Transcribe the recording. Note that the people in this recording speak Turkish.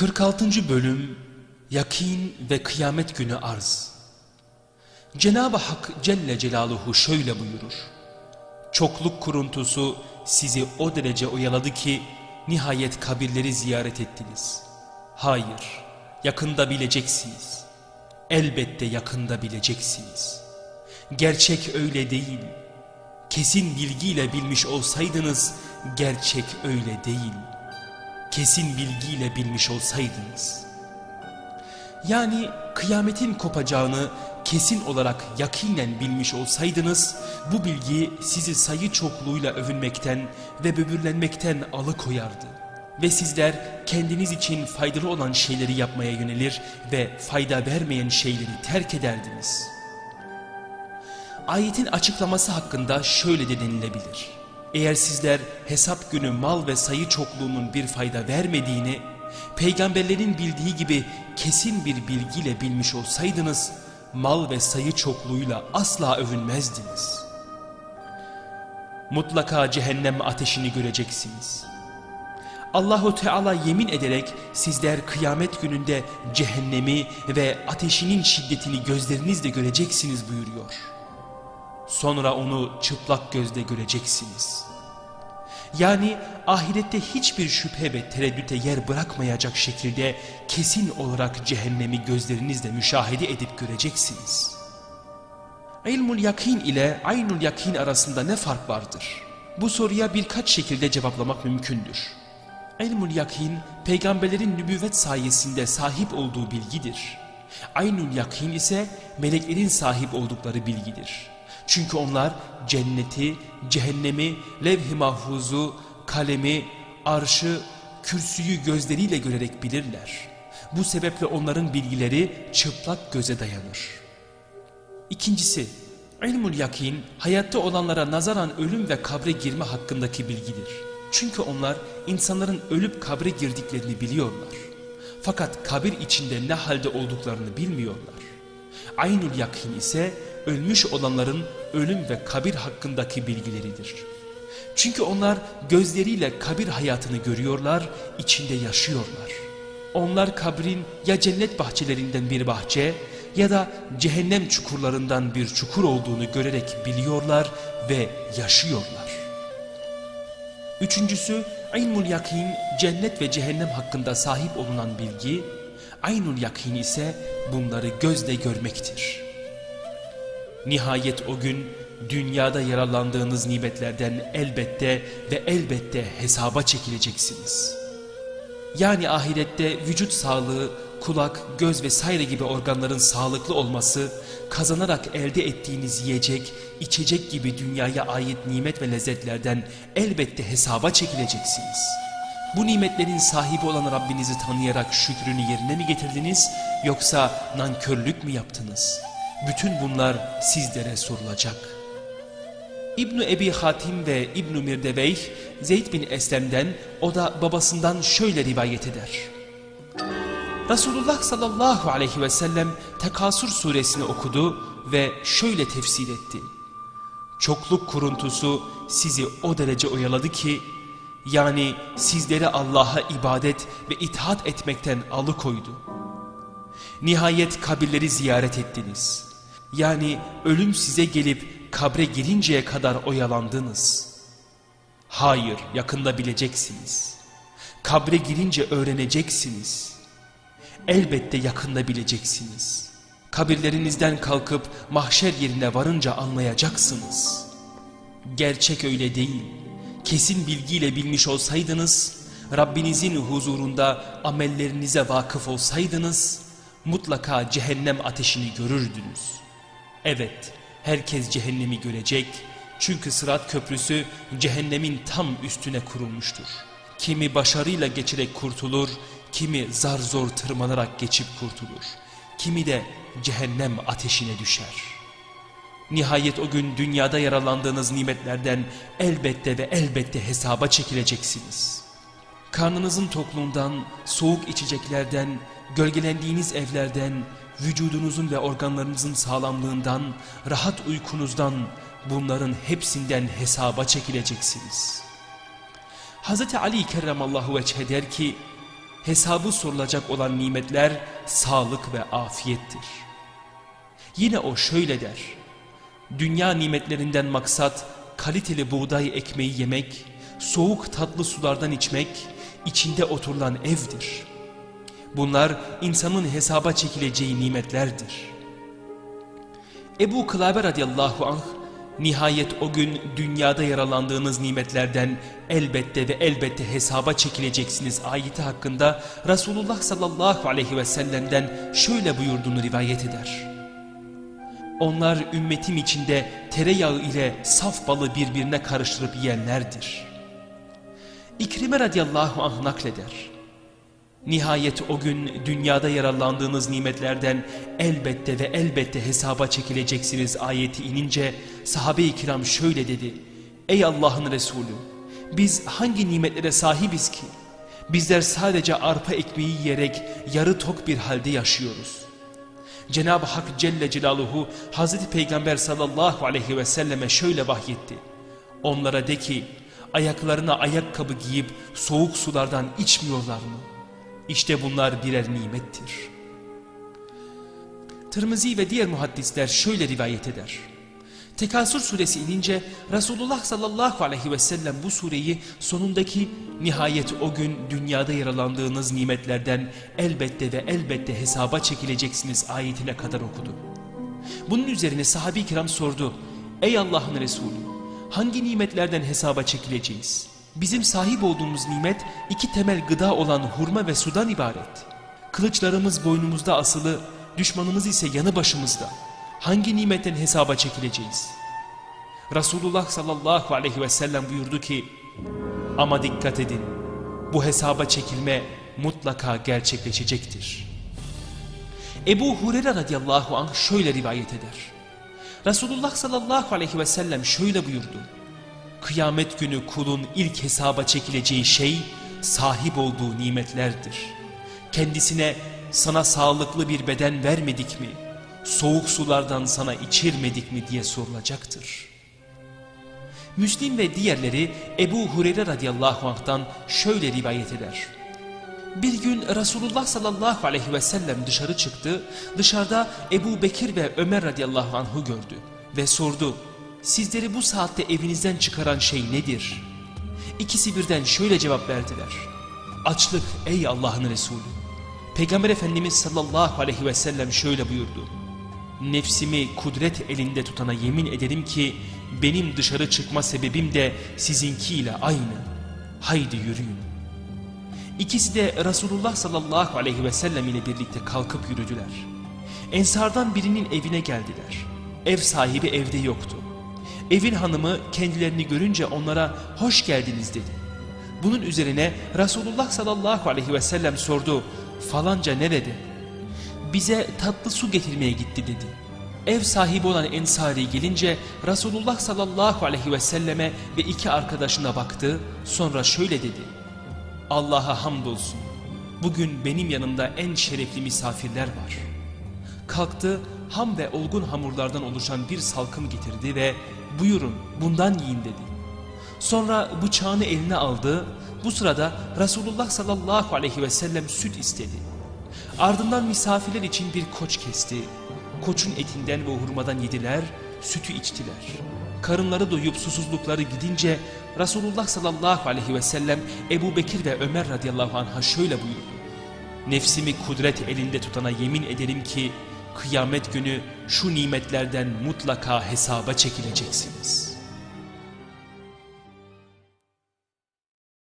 46. Bölüm Yakin ve Kıyamet Günü Arz Cenab-ı Hak Celle Celaluhu şöyle buyurur. Çokluk kuruntusu sizi o derece oyaladı ki nihayet kabirleri ziyaret ettiniz. Hayır, yakında bileceksiniz. Elbette yakında bileceksiniz. Gerçek öyle değil. Kesin bilgiyle bilmiş olsaydınız gerçek öyle değil. Kesin bilgiyle bilmiş olsaydınız. Yani kıyametin kopacağını kesin olarak yakinen bilmiş olsaydınız bu bilgi sizi sayı çokluğuyla övünmekten ve böbürlenmekten alıkoyardı. Ve sizler kendiniz için faydalı olan şeyleri yapmaya yönelir ve fayda vermeyen şeyleri terk ederdiniz. Ayetin açıklaması hakkında şöyle de denilebilir. Eğer sizler hesap günü mal ve sayı çokluğunun bir fayda vermediğini, peygamberlerin bildiği gibi kesin bir bilgiyle bilmiş olsaydınız, mal ve sayı çokluğuyla asla övünmezdiniz. Mutlaka cehennem ateşini göreceksiniz. Allahu Teala yemin ederek sizler kıyamet gününde cehennemi ve ateşinin şiddetini gözlerinizle göreceksiniz buyuruyor. Sonra onu çıplak gözle göreceksiniz. Yani ahirette hiçbir şüphe ve tereddüte yer bırakmayacak şekilde kesin olarak cehennemi gözlerinizle müşahede edip göreceksiniz. İlmul yakin ile aynul yakin arasında ne fark vardır? Bu soruya birkaç şekilde cevaplamak mümkündür. İlmul yakin peygamberlerin nübüvvet sayesinde sahip olduğu bilgidir. Aynul yakin ise meleklerin sahip oldukları bilgidir. Çünkü onlar cenneti, cehennemi, levh-i mahfuzu, kalemi, arşı, kürsüyü gözleriyle görerek bilirler. Bu sebeple onların bilgileri çıplak göze dayanır. İkincisi, ilmul yakin hayatta olanlara nazaran ölüm ve kabre girme hakkındaki bilgidir. Çünkü onlar insanların ölüp kabre girdiklerini biliyorlar. Fakat kabir içinde ne halde olduklarını bilmiyorlar. Aynul yakin ise ölmüş olanların ölüm ve kabir hakkındaki bilgileridir. Çünkü onlar gözleriyle kabir hayatını görüyorlar, içinde yaşıyorlar. Onlar kabrin ya cennet bahçelerinden bir bahçe ya da cehennem çukurlarından bir çukur olduğunu görerek biliyorlar ve yaşıyorlar. Üçüncüsü, ilmul yakin cennet ve cehennem hakkında sahip olunan bilgi, aynul yakin ise bunları gözle görmektir. Nihayet o gün dünyada yararlandığınız nimetlerden elbette ve elbette hesaba çekileceksiniz. Yani ahirette vücut sağlığı, kulak, göz vesaire gibi organların sağlıklı olması, kazanarak elde ettiğiniz yiyecek, içecek gibi dünyaya ait nimet ve lezzetlerden elbette hesaba çekileceksiniz. Bu nimetlerin sahibi olan Rabbinizi tanıyarak şükrünü yerine mi getirdiniz yoksa nankörlük mü yaptınız? Bütün bunlar sizlere sorulacak. İbn Ebi Hatim ve İbn Mirdeveyh Zeyd bin Eslem'den o da babasından şöyle rivayet eder. Resulullah sallallahu aleyhi ve sellem Tekasur suresini okudu ve şöyle tefsir etti. Çokluk kuruntusu sizi o derece oyaladı ki yani sizleri Allah'a ibadet ve itaat etmekten alıkoydu. Nihayet kabirleri ziyaret ettiniz. Yani ölüm size gelip kabre girinceye kadar oyalandınız. Hayır yakında bileceksiniz. Kabre girince öğreneceksiniz. Elbette yakında bileceksiniz. Kabirlerinizden kalkıp mahşer yerine varınca anlayacaksınız. Gerçek öyle değil. Kesin bilgiyle bilmiş olsaydınız, Rabbinizin huzurunda amellerinize vakıf olsaydınız, mutlaka cehennem ateşini görürdünüz. Evet, herkes cehennemi görecek çünkü sırat köprüsü cehennemin tam üstüne kurulmuştur. Kimi başarıyla geçerek kurtulur, kimi zar zor tırmanarak geçip kurtulur. Kimi de cehennem ateşine düşer. Nihayet o gün dünyada yaralandığınız nimetlerden elbette ve elbette hesaba çekileceksiniz. Karnınızın tokluğundan, soğuk içeceklerden, gölgelendiğiniz evlerden, vücudunuzun ve organlarınızın sağlamlığından, rahat uykunuzdan, bunların hepsinden hesaba çekileceksiniz. Hz. Ali kerramallahu veçhe der ki, hesabı sorulacak olan nimetler sağlık ve afiyettir. Yine o şöyle der. Dünya nimetlerinden maksat kaliteli buğday ekmeği yemek, soğuk tatlı sulardan içmek, içinde oturulan evdir. Bunlar insanın hesaba çekileceği nimetlerdir. Ebu Kılabe radıyallahu anh Nihayet o gün dünyada yaralandığınız nimetlerden elbette ve elbette hesaba çekileceksiniz ayeti hakkında Resulullah sallallahu aleyhi ve sellem'den şöyle buyurduğunu rivayet eder. Onlar ümmetim içinde tereyağı ile saf balı birbirine karıştırıp yiyenlerdir. İkrime radiyallahu anh nakleder. Nihayet o gün dünyada yararlandığınız nimetlerden elbette ve elbette hesaba çekileceksiniz ayeti inince sahabe-i kiram şöyle dedi. Ey Allah'ın Resulü biz hangi nimetlere sahibiz ki? Bizler sadece arpa ekmeği yiyerek yarı tok bir halde yaşıyoruz. Cenab-ı Hak Celle Celaluhu Hazreti Peygamber sallallahu aleyhi ve selleme şöyle vahyetti. Onlara de ki ayaklarına ayakkabı giyip soğuk sulardan içmiyorlar mı? İşte bunlar birer nimettir. Tirmizi ve diğer muhaddisler şöyle rivayet eder. Tekasür suresi inince Resulullah sallallahu aleyhi ve sellem bu sureyi sonundaki nihayet o gün dünyada yaralandığınız nimetlerden elbette ve elbette hesaba çekileceksiniz ayetine kadar okudu. Bunun üzerine sahabi kiram sordu. Ey Allah'ın Resulü hangi nimetlerden hesaba çekileceğiz? Bizim sahip olduğumuz nimet iki temel gıda olan hurma ve sudan ibaret. Kılıçlarımız boynumuzda asılı, düşmanımız ise yanı başımızda. Hangi nimetten hesaba çekileceğiz? Resulullah sallallahu aleyhi ve sellem buyurdu ki, ama dikkat edin, bu hesaba çekilme mutlaka gerçekleşecektir. Ebu Hureyre radıyallahu anh şöyle rivayet eder. Resulullah sallallahu aleyhi ve sellem şöyle buyurdu. Kıyamet günü kulun ilk hesaba çekileceği şey sahip olduğu nimetlerdir. Kendisine sana sağlıklı bir beden vermedik mi? Soğuk sulardan sana içirmedik mi diye sorulacaktır. Müslim ve diğerleri Ebu Hureyre radıyallahu anh'tan şöyle rivayet eder. Bir gün Resulullah sallallahu aleyhi ve sellem dışarı çıktı. Dışarıda Ebu Bekir ve Ömer radıyallahu anh'ı gördü ve sordu. Sizleri bu saatte evinizden çıkaran şey nedir? İkisi birden şöyle cevap verdiler. Açlık ey Allah'ın Resulü. Peygamber Efendimiz sallallahu aleyhi ve sellem şöyle buyurdu. Nefsimi kudret elinde tutana yemin ederim ki benim dışarı çıkma sebebim de sizinkiyle aynı. Haydi yürüyün. İkisi de Resulullah sallallahu aleyhi ve sellem ile birlikte kalkıp yürüdüler. Ensardan birinin evine geldiler. Ev sahibi evde yoktu. Evin hanımı kendilerini görünce onlara hoş geldiniz dedi. Bunun üzerine Resulullah sallallahu aleyhi ve sellem sordu falanca nerede? Bize tatlı su getirmeye gitti dedi. Ev sahibi olan Ensari gelince Resulullah sallallahu aleyhi ve selleme ve iki arkadaşına baktı sonra şöyle dedi. Allah'a hamdolsun bugün benim yanımda en şerefli misafirler var. Kalktı ham ve olgun hamurlardan oluşan bir salkım getirdi ve buyurun bundan yiyin dedi. Sonra bıçağını eline aldı. Bu sırada Resulullah sallallahu aleyhi ve sellem süt istedi. Ardından misafirler için bir koç kesti. Koçun etinden ve hurmadan yediler, sütü içtiler. Karınları doyup susuzlukları gidince Resulullah sallallahu aleyhi ve sellem Ebu Bekir ve Ömer radıyallahu anh'a şöyle buyurdu. Nefsimi kudret elinde tutana yemin ederim ki kıyamet günü şu nimetlerden mutlaka hesaba çekileceksiniz.''